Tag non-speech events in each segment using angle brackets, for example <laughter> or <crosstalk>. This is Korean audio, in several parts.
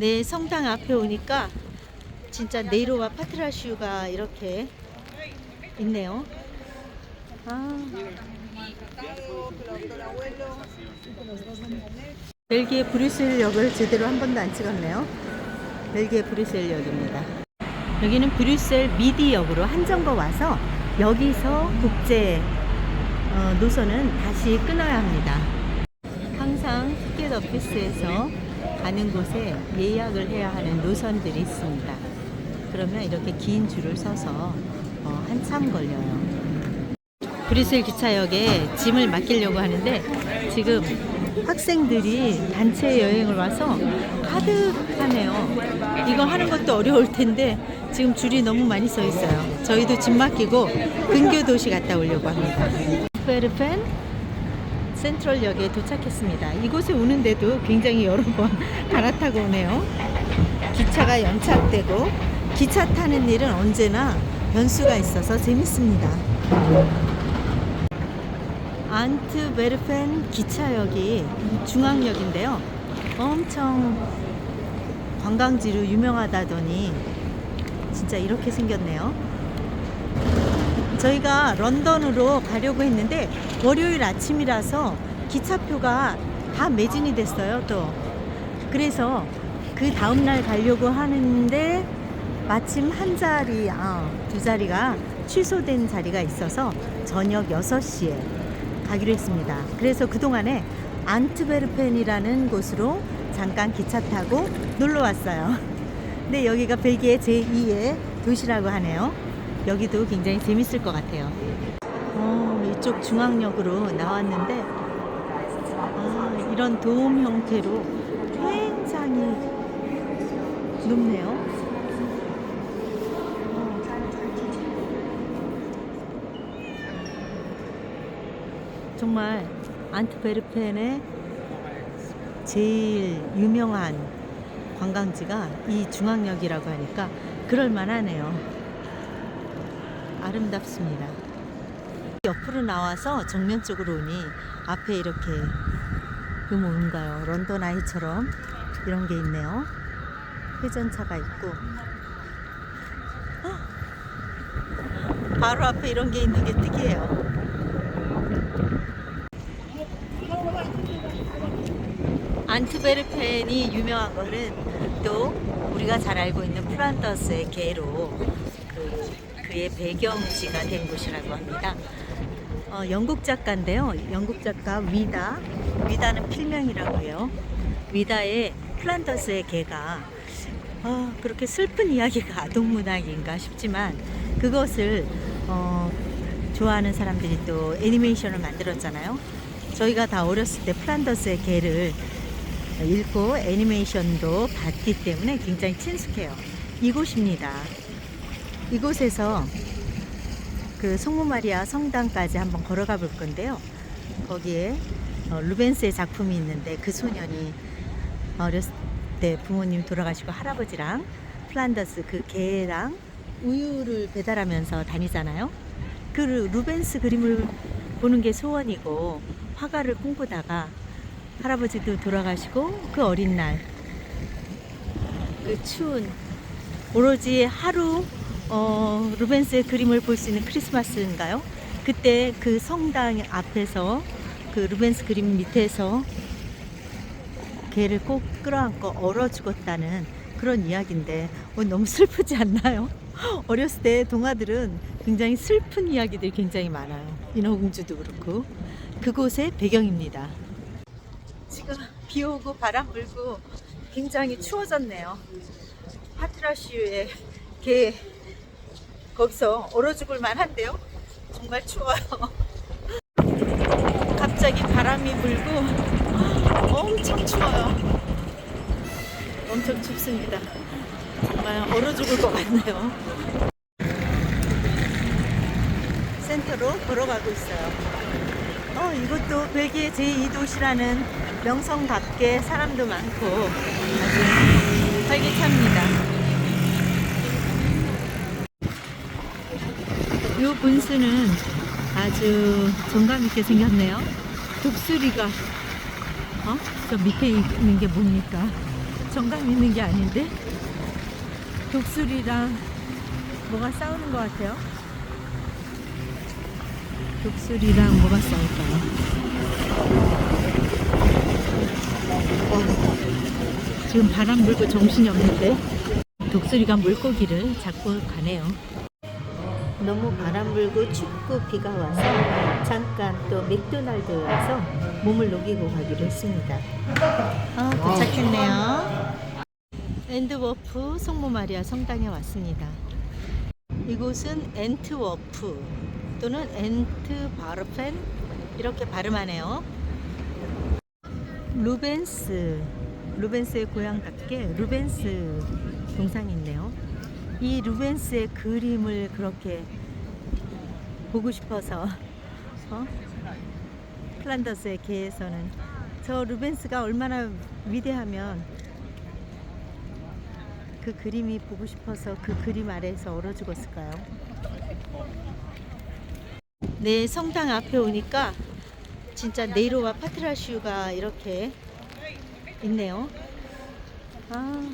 네, 성당 앞에 오니까 진짜 네이로와 파트라슈가 이렇게 있네요. 아. 벨기에 브뤼셀역을 제대로 한 번도 안 찍었네요. 벨기에 브뤼셀역입니다. 여기는 브뤼셀 미디역으로 한정거 와서 여기서 국제 어, 노선은 다시 끊어야 합니다. 항상 티켓 오피스에서 가는 곳에 예약을 해야 하는 노선들이 있습니다. 그러면 이렇게 긴 줄을 서서 어, 한참 걸려요. 브뤼셀 기차역에 짐을 맡기려고 하는데 지금 학생들이 단체 여행을 와서 가득하네요. 이거 하는 것도 어려울 텐데 지금 줄이 너무 많이 서 있어요. 저희도 짐 맡기고 근교 도시 갔다 오려고 합니다. 페르펜 센트럴역에 도착했습니다. 이곳에 오는데도 굉장히 여러 번 <laughs> 갈아타고 오네요. 기차가 연착되고 기차 타는 일은 언제나 변수가 있어서 재밌습니다. 안트베르펜 기차역이 중앙역인데요. 엄청 관광지로 유명하다더니 진짜 이렇게 생겼네요. 저희가 런던으로 가려고 했는데 월요일 아침이라서 기차표가 다 매진이 됐어요. 또 그래서 그 다음 날 가려고 하는데 마침 한 자리, 아, 두 자리가 취소된 자리가 있어서 저녁 6시에 가기로 했습니다. 그래서 그동안에 안트베르펜이라는 곳으로 잠깐 기차 타고 놀러 왔어요. <laughs> 근데 여기가 벨기에 제2의 도시라고 하네요. 여기도 굉장히 재밌을 것 같아요. 어, 이쪽 중앙역으로 나왔는데 아, 이런 도움 형태로 굉장히 높네요. 정말 안트베르펜의 제일 유명한 관광지가 이 중앙역이라고 하니까 그럴 만하네요. 아름답습니다. 옆으로 나와서 정면 쪽으로 오니 앞에 이렇게 그 뭔가요? 런던 아이처럼 이런 게 있네요. 회전차가 있고 헉! 바로 앞에 이런 게 있는 게 특이해요. 안트베르펜이 유명한 거는 또 우리가 잘 알고 있는 프란더스의 개로 그, 그의 배경지가 된 곳이라고 합니다. 어, 영국 작가인데요. 영국 작가 위다. 위다는 필명이라고 해요. 위다의 플란더스의 개가 어, 그렇게 슬픈 이야기가 <laughs> 아동문학인가 싶지만 그것을 어, 좋아하는 사람들이 또 애니메이션을 만들었잖아요. 저희가 다 어렸을 때 플란더스의 개를 읽고 애니메이션도 봤기 때문에 굉장히 친숙해요. 이곳입니다. 이곳에서 그 성모 마리아 성당까지 한번 걸어가 볼 건데요. 거기에 어, 루벤스의 작품이 있는데 그 소년이 어렸을 때 부모님 돌아가시고 할아버지랑 플란더스 그 개랑 우유를 배달하면서 다니잖아요. 그 루벤스 그림을 보는 게 소원이고 화가를 꿈꾸다가 할아버지도 돌아가시고 그 어린 날 그 추운 오로지 하루 어, 루벤스의 그림을 볼 수 있는 크리스마스인가요? 그때 그 성당 앞에서 그 루벤스 그림 밑에서 개를 꼭 끌어안고 얼어 죽었다는 그런 이야기인데 어, 너무 슬프지 않나요? <laughs> 어렸을 때 동화들은 굉장히 슬픈 이야기들이 굉장히 많아요. 인어공주도 그렇고 그곳의 배경입니다. 지금 비 오고 바람 불고 굉장히 추워졌네요. 파트라시유의 개 거기서 얼어 죽을 만한데요. 정말 추워요. <laughs> 갑자기 바람이 불고 엄청 추워요. 엄청 춥습니다. 정말 얼어 죽을 것 같네요. 센터로 걸어가고 있어요. 어, 이것도 벨기에 제2도시라는 명성답게 사람도 많고 아주 활기찹니다. 이 분수는 아주 정감 있게 생겼네요. 독수리가 어? 저 밑에 있는 게 뭡니까? 정감 있는 게 아닌데 독수리랑 뭐가 싸우는 것 같아요. 독수리랑 뭐가 싸울까요? 어, 지금 바람 불고 정신이 없는데 독수리가 물고기를 잡고 가네요. 너무 바람 불고 춥고 비가 와서 잠깐 또 맥도날드에 와서 몸을 녹이고 가기로 했습니다. 아, 도착했네요. 엔드워프 성모 마리아 성당에 왔습니다. 이곳은 엔트워프 또는 엔트바르펜 이렇게 발음하네요. 루벤스 루벤스의 고향답게 루벤스 동상이 있네요. 이 루벤스의 그림을 그렇게 보고 싶어서 어? 플란더스의 개에서는 저 루벤스가 얼마나 위대하면 그 그림이 보고 싶어서 그 그림 아래에서 얼어 죽었을까요? 네, 성당 앞에 오니까 진짜 네이로와 파트라슈가 이렇게 있네요. 아,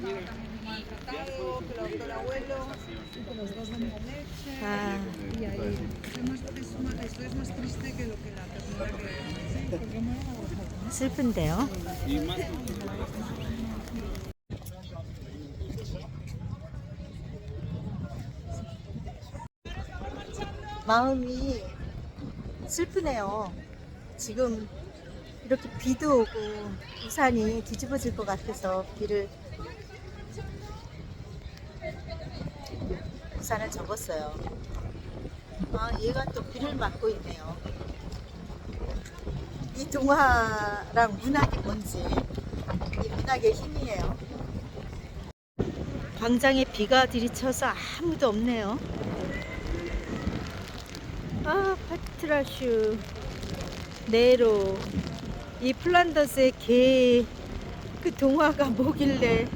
아, 슬픈데요. 마음이 슬프네요. 지금 이렇게 비도 오고 우산이 뒤집어질 것 같아서 비를 우산을 접었어요. 아, 얘가 또 비를 맞고 있네요. 이 동화랑 문학이 뭔지 이 문학의 힘이에요. 광장에 비가 들이쳐서 아무도 없네요. 아, 파트라슈, 네로, 이 플란더스의 개, 그 동화가 뭐길래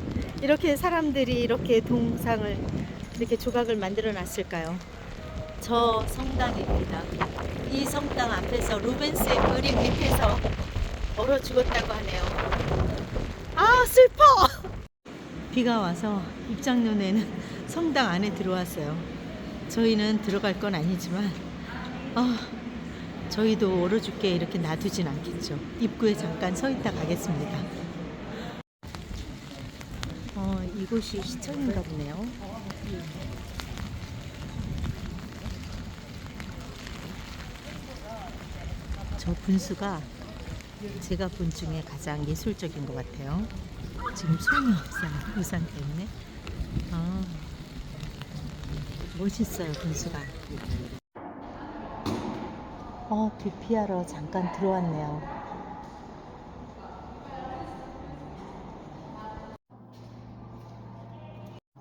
이렇게 사람들이 이렇게 동상을, 이렇게 조각을 만들어 놨을까요? 저 성당입니다. 이 성당 앞에서 루벤스의 그림 밑에서 얼어 죽었다고 하네요. 아, 슬퍼! <laughs> 비가 와서 입장료내는 성당 안에 들어왔어요. 저희는 들어갈 건 아니지만, 아, 저희도 얼어 죽게 이렇게 놔두진 않겠죠. 입구에 잠깐 서 있다 가겠습니다. 어, 이곳이 시청인가 보네요. 저 분수가 제가 본 중에 가장 예술적인 것 같아요. 지금 손이 없어요. 우산 때문에. 아, 멋있어요, 분수가. 어, 기피하러 잠깐 들어왔네요.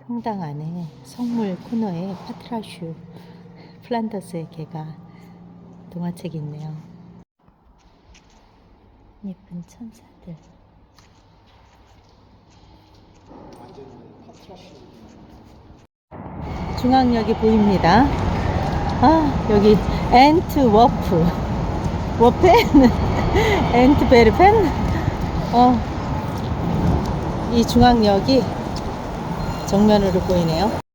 성당 안에 성물 코너에 파트라슈 플란더스의 개가 동화책이 있네요. 예쁜 천사들. 중앙역이 보입니다. 아, 여기 엔트 워프. 워펜? <laughs> 엔트 베르펜? 어, 이 중앙역이 정면으로 보이네요.